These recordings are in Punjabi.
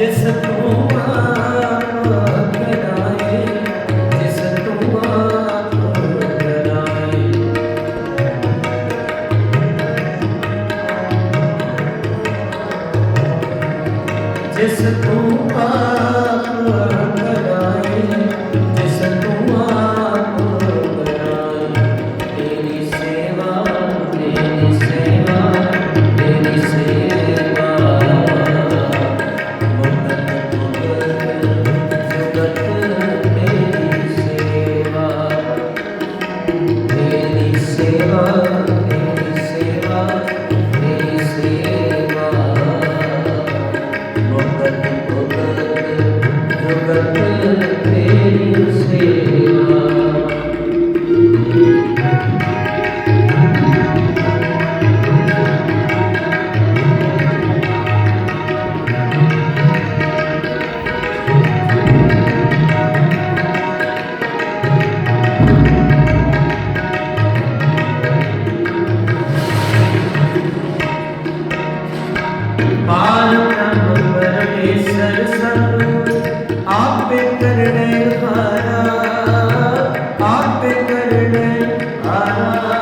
disappear. ਆਪੇ ਕਰਨੇ ਹਾਰਾ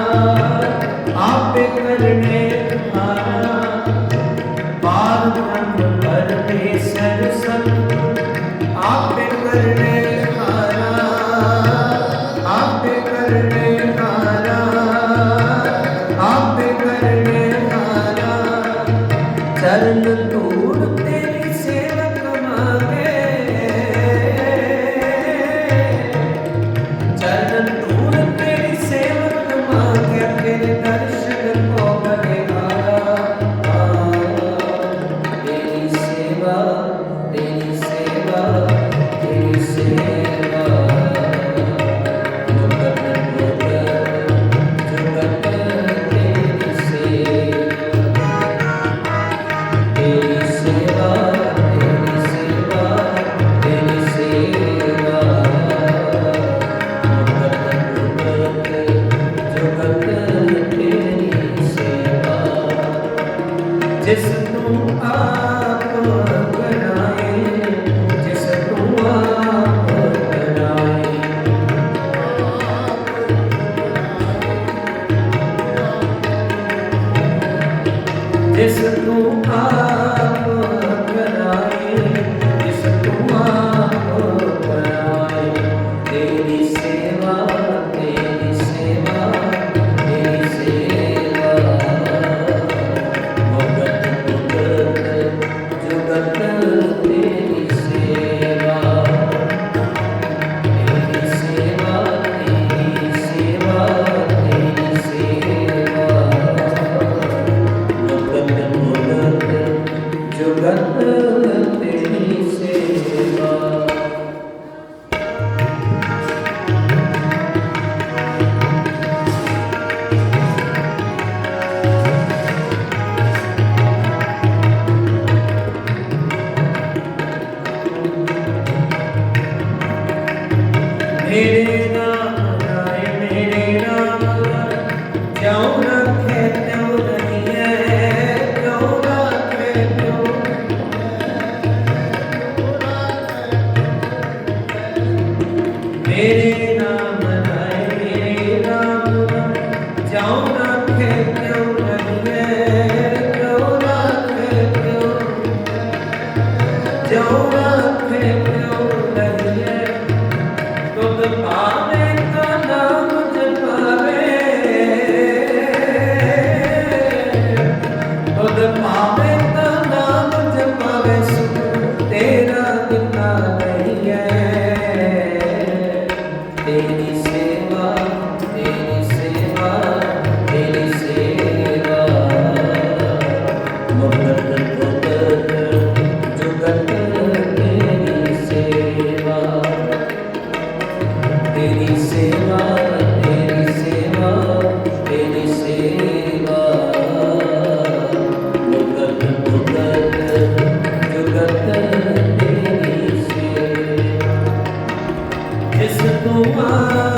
ਆਪੇ ਕਰਨੇ ਹਾਰਾ ਬਾਦ ਰੰਗ ਪਰਮੇਸ਼ਰ ਸਭ ਆਪੇ ਕਰਨੇ चरण तो मेरे essa tua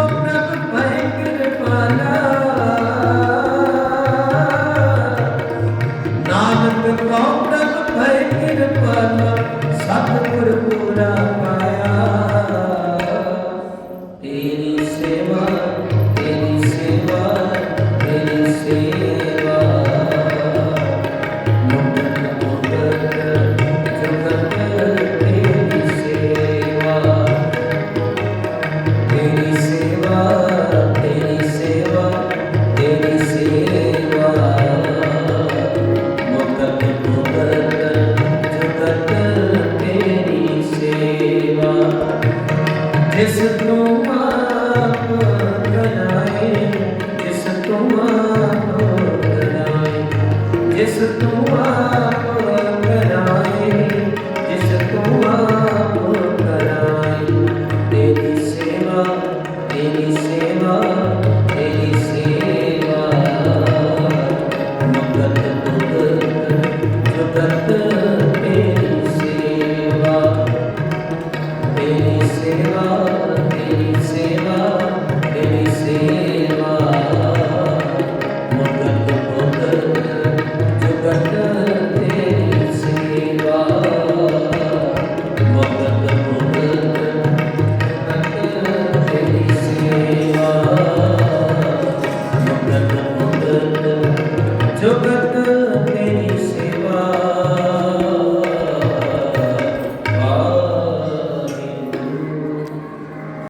Esse é